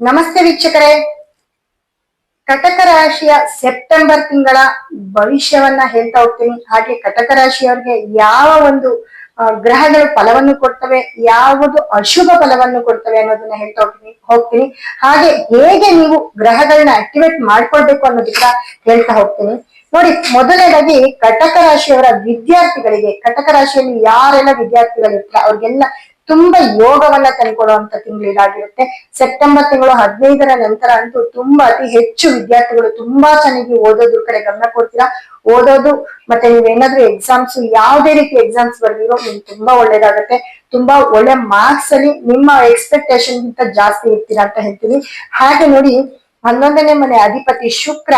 ನಮಸ್ತೆ ವೀಕ್ಷಕರೇ. ಕಟಕ ರಾಶಿಯ ಸೆಪ್ಟೆಂಬರ್ ತಿಂಗಳ ಭವಿಷ್ಯವನ್ನ ಹೇಳ್ತಾ ಹೋಗ್ತೀನಿ. ಹಾಗೆ ಕಟಕ ರಾಶಿಯವರಿಗೆ ಯಾವ ಒಂದು ಗ್ರಹಗಳು ಫಲವನ್ನು ಕೊಡ್ತವೆ, ಯಾವುದು ಅಶುಭ ಫಲವನ್ನು ಕೊಡ್ತವೆ ಅನ್ನೋದನ್ನ ಹೇಳ್ತಾ ಹೋಗ್ತೀನಿ ಹೋಗ್ತೀನಿ. ಹಾಗೆ ಹೇಗೆ ನೀವು ಗ್ರಹಗಳನ್ನ ಆಕ್ಟಿವೇಟ್ ಮಾಡ್ಕೊಳ್ಬೇಕು ಅನ್ನೋದಕ್ಕ ಹೇಳ್ತಾ ಹೋಗ್ತೀನಿ. ನೋಡಿ, ಮೊದಲನೇದಾಗಿ ಕಟಕ ರಾಶಿಯವರ ವಿದ್ಯಾರ್ಥಿಗಳಿಗೆ, ಕಟಕ ರಾಶಿಯಲ್ಲಿ ಯಾರೆಲ್ಲ ವಿದ್ಯಾರ್ಥಿಗಳಿರ್ತಾರೆ, ಅವ್ರಿಗೆಲ್ಲ ತುಂಬಾ ಯೋಗವನ್ನ ತಂದ್ಕೊಡುವಂತ ತಿಂಗಳು ಇದಾಗಿರುತ್ತೆ. ಸೆಪ್ಟೆಂಬರ್ ತಿಂಗಳು ಹದಿನೈದರ ನಂತರ ಅಂತೂ ತುಂಬಾ ಅತಿ ಹೆಚ್ಚು ವಿದ್ಯಾರ್ಥಿಗಳು ತುಂಬಾ ಚೆನ್ನಾಗಿ ಓದೋದ್ರ ಕಡೆ ಗಮನ ಕೊಡ್ತೀರಾ? ಓದೋದು ಮತ್ತೆ ನೀವೇನಾದ್ರೂ ಎಕ್ಸಾಮ್ಸ್ ಯಾವುದೇ ರೀತಿ ಎಕ್ಸಾಮ್ಸ್ ಬರ್ದಿರೋ ನಿಮ್ಗೆ ತುಂಬಾ ಒಳ್ಳೇದಾಗತ್ತೆ. ತುಂಬಾ ಒಳ್ಳೆ ಮಾರ್ಕ್ಸ್ ಅಲ್ಲಿ ನಿಮ್ಮ ಎಕ್ಸ್ಪೆಕ್ಟೇಷನ್ ಗಿಂತ ಜಾಸ್ತಿ ಇರ್ತೀರಾ ಅಂತ ಹೇಳ್ತೀನಿ. ಹಾಗೆ ನೋಡಿ ಹನ್ನೊಂದನೇ ಮನೆ ಅಧಿಪತಿ ಶುಕ್ರ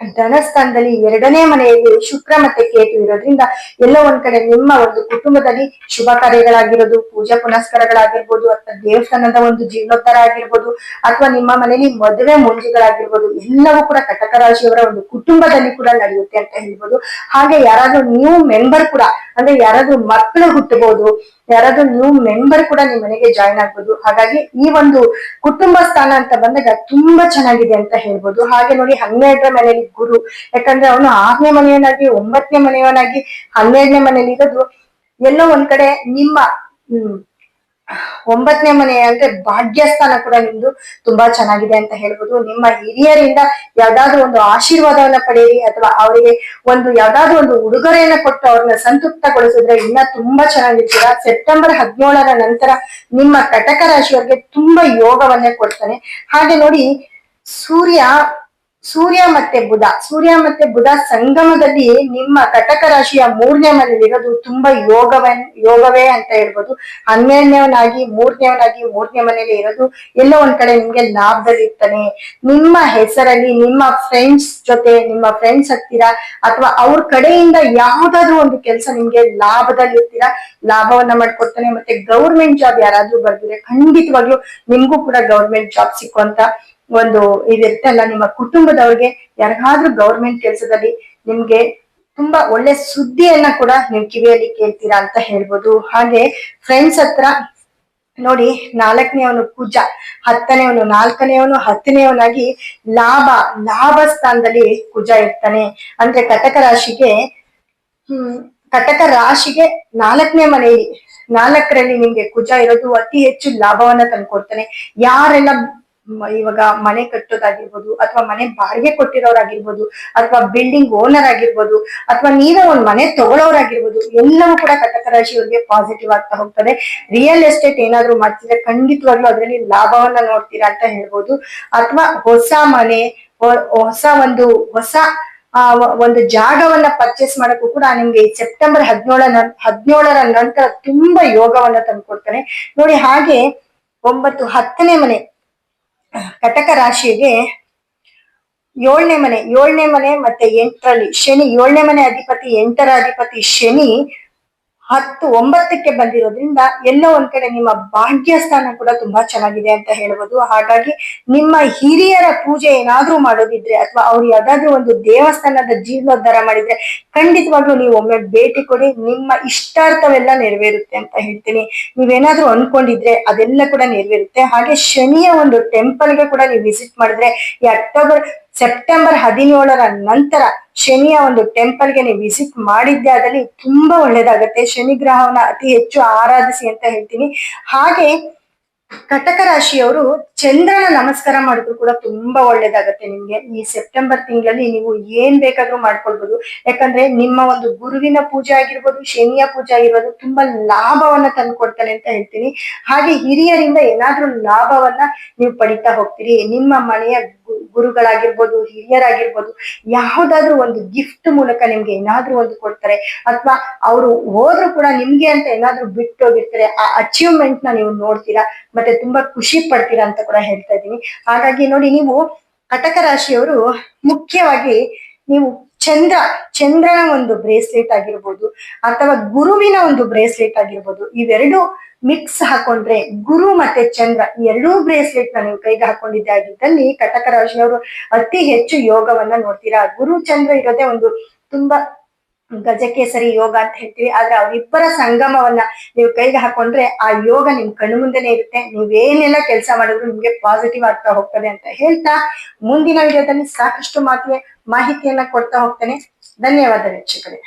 ಧನಸ್ಥಾನದಲ್ಲಿ ಎರಡನೇ ಮನೆಯಲ್ಲಿ ಶುಕ್ರ ಮತ್ತೆ ಕೇತು ಇರೋದ್ರಿಂದ ಎಲ್ಲ ಒಂದ್ ಕಡೆ ನಿಮ್ಮ ಒಂದು ಕುಟುಂಬದಲ್ಲಿ ಶುಭ ಕಾರ್ಯಗಳಾಗಿರೋದು, ಪೂಜಾ ಪುನಸ್ಕಾರಗಳಾಗಿರ್ಬೋದು, ಅಥವಾ ದೇವಸ್ಥಾನದ ಒಂದು ಜೀರ್ಣೋದ್ಧಾರ ಆಗಿರ್ಬೋದು, ಅಥವಾ ನಿಮ್ಮ ಮನೆಯಲ್ಲಿ ಮದುವೆ ಮುಂಜಿಗಳಾಗಿರ್ಬೋದು, ಎಲ್ಲವೂ ಕೂಡ ಕಟಕ ರಾಶಿಯವರ ಒಂದು ಕುಟುಂಬದಲ್ಲಿ ಕೂಡ ನಡೆಯುತ್ತೆ ಅಂತ ಹೇಳ್ಬೋದು. ಹಾಗೆ ಯಾರಾದ್ರೂ ನ್ಯೂ ಮೆಂಬರ್ ಕೂಡ ಅಂದ್ರೆ ಯಾರಾದ್ರೂ ಮಕ್ಕಳು ಹುಟ್ಟಬಹುದು, ಯಾರಾದ್ರೂ ನ್ಯೂ ಮೆಂಬರ್ ಕೂಡ ನಿಮ್ ಮನೆಗೆ ಜಾಯ್ನ್ ಆಗ್ಬೋದು. ಹಾಗಾಗಿ ಈ ಒಂದು ಕುಟುಂಬ ಸ್ಥಾನ ಅಂತ ಬಂದಾಗ ತುಂಬಾ ಚೆನ್ನಾಗಿದೆ ಅಂತ ಹೇಳ್ಬೋದು. ಹಾಗೆ ನೋಡಿ ಹನ್ನೆರಡರ ಮನೆಯಲ್ಲಿ ಗುರು, ಯಾಕಂದ್ರೆ ಅವನು ಆರನೇ ಮನೆಯವನಾಗಿ, ಒಂಬತ್ತನೇ ಮನೆಯವನಾಗಿ, ಹನ್ನೆರಡನೇ ಮನೆಯಲ್ಲಿ ಇರೋದು. ಎಲ್ಲೋ ಒಂದ್ ಕಡೆ ನಿಮ್ಮ ಒಂಬತ್ತನೇ ಮನೆ ಅಂದ್ರೆ ಭಾಗ್ಯಸ್ಥಾನ ಕೂಡ ನಿಮ್ದು ತುಂಬಾ ಚೆನ್ನಾಗಿದೆ ಅಂತ ಹೇಳ್ಬೋದು. ನಿಮ್ಮ ಹಿರಿಯರಿಂದ ಯಾವ್ದಾದ್ರು ಒಂದು ಆಶೀರ್ವಾದವನ್ನ ಪಡೆಯಿರಿ ಅಥವಾ ಅವರಿಗೆ ಒಂದು ಯಾವ್ದಾದ್ರು ಒಂದು ಉಡುಗೊರೆಯನ್ನ ಕೊಟ್ಟು ಅವ್ರನ್ನ ಸಂತೃಪ್ತಗೊಳಿಸಿದ್ರೆ ಇನ್ನ ತುಂಬಾ ಚೆನ್ನಾಗಿರ್ತೀರ? ಸೆಪ್ಟೆಂಬರ್ ಹದಿನೇಳರ ನಂತರ ನಿಮ್ಮ ಕಟಕ ರಾಶಿಯವರಿಗೆ ತುಂಬಾ ಯೋಗವನ್ನೇ ಕೊಡ್ತಾನೆ. ಹಾಗೆ ನೋಡಿ ಸೂರ್ಯ ಸೂರ್ಯ ಮತ್ತೆ ಬುಧ. ಸೂರ್ಯ ಮತ್ತೆ ಬುಧ ಸಂಗಮದಲ್ಲಿ ನಿಮ್ಮ ಕಟಕ ರಾಶಿಯ ಮೂರನೇ ಮನೇಲಿ ಇರೋದು ತುಂಬಾ ಯೋಗವೇ ಯೋಗವೇ ಅಂತ ಹೇಳ್ಬೋದು. ಹನ್ನೆರಡನೇವನಾಗಿ, ಮೂರನೇವನಾಗಿ, ಮೂರನೇ ಮನೆಯಲ್ಲಿ ಇರೋದು ಎಲ್ಲೋ ಒಂದ್ ಕಡೆ ನಿಮ್ಗೆ ಲಾಭದಲ್ಲಿ ಇರ್ತಾನೆ ನಿಮ್ಮ ಹೆಸರಲ್ಲಿ ನಿಮ್ಮ ಫ್ರೆಂಡ್ಸ್ ಜೊತೆ, ನಿಮ್ಮ ಫ್ರೆಂಡ್ಸ್ ಹತ್ತಿರ ಅಥವಾ ಅವ್ರ ಕಡೆಯಿಂದ ಯಾವ್ದಾದ್ರು ಒಂದು ಕೆಲಸ ನಿಮ್ಗೆ ಲಾಭದಲ್ಲಿ ಇರ್ತೀರಾ ಲಾಭವನ್ನ ಮಾಡ್ಕೊಡ್ತಾನೆ. ಮತ್ತೆ ಗೌರ್ಮೆಂಟ್ ಜಾಬ್ ಯಾರಾದ್ರೂ ಬರ್ದಿದ್ರೆ ಖಂಡಿತವಾಗ್ಲೂ ನಿಮ್ಗೂ ಕೂಡ ಗೌರ್ಮೆಂಟ್ ಜಾಬ್ ಸಿಕ್ಕುವಂತ ಒಂದು ಇದಿರುತ್ತೆ ಅಲ್ಲ ನಿಮ್ಮ ಕುಟುಂಬದವ್ರಿಗೆ ಯಾರಿಗಾದ್ರೂ ಗೌರ್ಮೆಂಟ್ ಕೆಲಸದಲ್ಲಿ ನಿಮ್ಗೆ ತುಂಬಾ ಒಳ್ಳೆ ಸುದ್ದಿಯನ್ನ ಕೂಡ ನೀವು ಕಿವಿಯಲ್ಲಿ ಕೇಳ್ತೀರಾ ಅಂತ ಹೇಳ್ಬೋದು. ಹಾಗೆ ಫ್ರೆಂಡ್ಸ್ ಹತ್ರ ನೋಡಿ ನಾಲ್ಕನೇವನು ಕುಜ ಹತ್ತನೇವನು ನಾಲ್ಕನೇವನು ಹತ್ತನೇವನಾಗಿ ಲಾಭ ಲಾಭ ಸ್ಥಾನದಲ್ಲಿ ಕುಜ ಇರ್ತಾನೆ. ಅಂದ್ರೆ ಕಟಕ ರಾಶಿಗೆ, ಹ್ಮ್, ಕಟಕ ರಾಶಿಗೆ ನಾಲ್ಕನೇ ಮನೆಯಲ್ಲಿ ನಾಲ್ಕರಲ್ಲಿ ನಿಮ್ಗೆ ಕುಜ ಇರೋದು ಅತಿ ಹೆಚ್ಚು ಲಾಭವನ್ನ ತಂದ್ಕೊಡ್ತಾನೆ. ಯಾರೆಲ್ಲ ಇವಾಗ ಮನೆ ಕಟ್ಟೋದಾಗಿರ್ಬೋದು ಅಥವಾ ಮನೆ ಬಾಡಿಗೆ ಕೊಟ್ಟಿರೋರಾಗಿರ್ಬೋದು ಅಥವಾ ಬಿಲ್ಡಿಂಗ್ ಓನರ್ ಆಗಿರ್ಬೋದು ಅಥವಾ ನೀವೇ ಒಂದ್ ಮನೆ ತಗೊಳೋರಾಗಿರ್ಬೋದು ಎಲ್ಲವೂ ಕೂಡ ಕಟಕ ರಾಶಿಯವರಿಗೆ ಪಾಸಿಟಿವ್ ಆಗ್ತಾ ಹೋಗ್ತದೆ. ರಿಯಲ್ ಎಸ್ಟೇಟ್ ಏನಾದ್ರು ಮಾಡ್ತಿದ್ರೆ ಖಂಡಿತವಾಗ್ಲೂ ಅದರಲ್ಲಿ ಲಾಭವನ್ನ ನೋಡ್ತೀರಾ ಅಂತ ಹೇಳ್ಬೋದು. ಅಥವಾ ಹೊಸ ಮನೆ ಹೊಸ ಒಂದು, ಹೊಸ, ಆ, ಒಂದು ಜಾಗವನ್ನ ಪರ್ಚೇಸ್ ಮಾಡಕ್ಕೂ ಕೂಡ ನಿಮ್ಗೆ ಸೆಪ್ಟೆಂಬರ್ ಹದಿನೇಳ ಹದಿನೇಳರ ನಂತರ ತುಂಬಾ ಯೋಗವನ್ನ ತಂದ್ಕೊಡ್ತಾನೆ. ನೋಡಿ ಹಾಗೆ ಒಂಬತ್ತು ಹತ್ತನೇ ಮನೆ ಕಟಕ ರಾಶಿಗೆ ಏಳನೇ ಮನೆ ಏಳನೇ ಮನೆ ಮತ್ತೆ ಎಂಟರಲ್ಲಿ ಶನಿ, ಏಳನೇ ಮನೆ ಅಧಿಪತಿ, ಎಂಟರ ಅಧಿಪತಿ ಶನಿ ಹತ್ತು ಒಂಬತ್ತಕ್ಕೆ ಬಂದಿರೋದ್ರಿಂದ ಎಲ್ಲೋ ಒಂದ್ ಕಡೆ ನಿಮ್ಮ ಭಾಗ್ಯ ಸ್ಥಾನ ಕೂಡ ತುಂಬಾ ಚೆನ್ನಾಗಿದೆ ಅಂತ ಹೇಳ್ಬೋದು. ಹಾಗಾಗಿ ನಿಮ್ಮ ಹಿರಿಯರ ಪೂಜೆ ಏನಾದ್ರೂ ಮಾಡೋದಿದ್ರೆ ಅಥವಾ ಅವ್ರು ಯಾವ್ದಾದ್ರು ಒಂದು ದೇವಸ್ಥಾನದ ಜೀರ್ಣೋದ್ಧಾರ ಮಾಡಿದ್ರೆ ಖಂಡಿತವಾಗ್ಲೂ ನೀವು ಒಮ್ಮೆ ಭೇಟಿ ಕೊಡಿ. ನಿಮ್ಮ ಇಷ್ಟಾರ್ಥವೆಲ್ಲ ನೆರವೇರುತ್ತೆ ಅಂತ ಹೇಳ್ತೀನಿ. ನೀವೇನಾದ್ರೂ ಅನ್ಕೊಂಡಿದ್ರೆ ಅದೆಲ್ಲ ಕೂಡ ನೆರವೇರುತ್ತೆ. ಹಾಗೆ ಶನಿಯ ಒಂದು ಟೆಂಪಲ್ಗೆ ಕೂಡ ನೀವು ವಿಸಿಟ್ ಮಾಡಿದ್ರೆ ಈ ಅಕ್ಟೋಬರ್ ಸೆಪ್ಟೆಂಬರ್ ಹದಿನೇಳರ ನಂತರ ಶನಿಯ ಒಂದು ಟೆಂಪಲ್ಗೆ ನೀವು ವಿಸಿಟ್ ಮಾಡಿದ್ದೆ ಆದಲ್ಲಿ ತುಂಬಾ ಒಳ್ಳೇದಾಗತ್ತೆ. ಶನಿ ಗ್ರಹವನ್ನ ಅತಿ ಹೆಚ್ಚು ಆರಾಧಿಸಿ ಅಂತ ಹೇಳ್ತೀನಿ. ಹಾಗೆ ಕಟಕ ರಾಶಿಯವರು ಚಂದ್ರನ ನಮಸ್ಕಾರ ಮಾಡಿದ್ರು ಕೂಡ ತುಂಬಾ ಒಳ್ಳೇದಾಗತ್ತೆ ನಿಮ್ಗೆ. ಈ ಸೆಪ್ಟೆಂಬರ್ ತಿಂಗಳಲ್ಲಿ ನೀವು ಏನ್ ಬೇಕಾದ್ರೂ ಮಾಡ್ಕೊಳ್ಬಹುದು ಯಾಕಂದ್ರೆ ನಿಮ್ಮ ಒಂದು ಗುರುವಿನ ಪೂಜೆ ಆಗಿರ್ಬೋದು, ಶನಿಯ ಪೂಜೆ ಆಗಿರ್ಬೋದು, ತುಂಬಾ ಲಾಭವನ್ನ ತಂದು ಕೊಡ್ತಾನೆ ಅಂತ ಹೇಳ್ತೀನಿ. ಹಾಗೆ ಹಿರಿಯರಿಂದ ಏನಾದ್ರೂ ಲಾಭವನ್ನ ನೀವು ಪಡಿತಾ ಹೋಗ್ತೀರಿ. ನಿಮ್ಮ ಮನೆಯ ಗು- ಗುರುಗಳಾಗಿರ್ಬೋದು, ಹಿರಿಯರಾಗಿರ್ಬೋದು, ಯಾವ್ದಾದ್ರು ಒಂದು ಗಿಫ್ಟ್ ಮೂಲಕ ನಿಮ್ಗೆ ಏನಾದ್ರೂ ಒಂದು ಕೊಡ್ತಾರೆ ಅಥವಾ ಅವರು ಹೋದ್ರು ಕೂಡ ನಿಮ್ಗೆ ಅಂತ ಏನಾದ್ರೂ ಬಿಟ್ಟು ಹೋಗಿರ್ತಾರೆ ಆ ಅಚೀವ್ಮೆಂಟ್ನ ನೀವು ನೋಡ್ತೀರಾ, ಮತ್ತೆ ತುಂಬಾ ಖುಷಿ ಪಡ್ತೀರಾ ಅಂತ ಕೂಡ ಹೇಳ್ತಾ ಇದ್ದೀನಿ. ಹಾಗಾಗಿ ನೋಡಿ, ನೀವು ಕಟಕ ರಾಶಿಯವರು ಮುಖ್ಯವಾಗಿ ನೀವು ಚಂದ್ರ, ಚಂದ್ರನ ಒಂದು ಬ್ರೇಸ್ಲೆಟ್ ಆಗಿರ್ಬೋದು ಅಥವಾ ಗುರುವಿನ ಒಂದು ಬ್ರೇಸ್ಲೆಟ್ ಆಗಿರ್ಬೋದು, ಇವೆರಡು ಮಿಕ್ಸ್ ಹಾಕೊಂಡ್ರೆ ಗುರು ಮತ್ತೆ ಚಂದ್ರ ಎರಡೂ ಬ್ರೇಸ್ಲೆಟ್ನ ಕೈಗೆ ಹಾಕೊಂಡಿದ್ದೆ ಆಗಿದ್ದಲ್ಲಿ ಕಟಕ ರಾಶಿಯವರು ಅತಿ ಹೆಚ್ಚು ಯೋಗವನ್ನ ನೋಡ್ತೀರಾ. ಗುರು, ಚಂದ್ರ ಇರೋದೇ ಒಂದು ತುಂಬಾ ಗಜಕೇಸರಿ ಯೋಗ ಅಂತ ಹೇಳ್ತೀವಿ, ಆದ್ರೆ ಅವರಿಬ್ಬರ ಸಂಗಮವನ್ನ ನೀವು ಕೈಗೆ ಹಾಕೊಂಡ್ರೆ ಆ ಯೋಗ ನಿಮ್ ಕಣ್ಣು ಮುಂದೆನೆ ಇರುತ್ತೆ. ನೀವೇನೆಲ್ಲ ಕೆಲಸ ಮಾಡಿದ್ರು ನಿಮ್ಗೆ ಪಾಸಿಟಿವ್ ಆಗ್ತಾ ಹೋಗ್ತದೆ ಅಂತ ಹೇಳ್ತಾ ಮುಂದಿನ ವಿಡಿಯೋದಲ್ಲಿ ಸಾಕಷ್ಟು ಮಾತಿಗೆ ಮಾಹಿತಿಯನ್ನ ಕೊಡ್ತಾ ಹೋಗ್ತೇನೆ. ಧನ್ಯವಾದ ವೀಕ್ಷಕರೇ.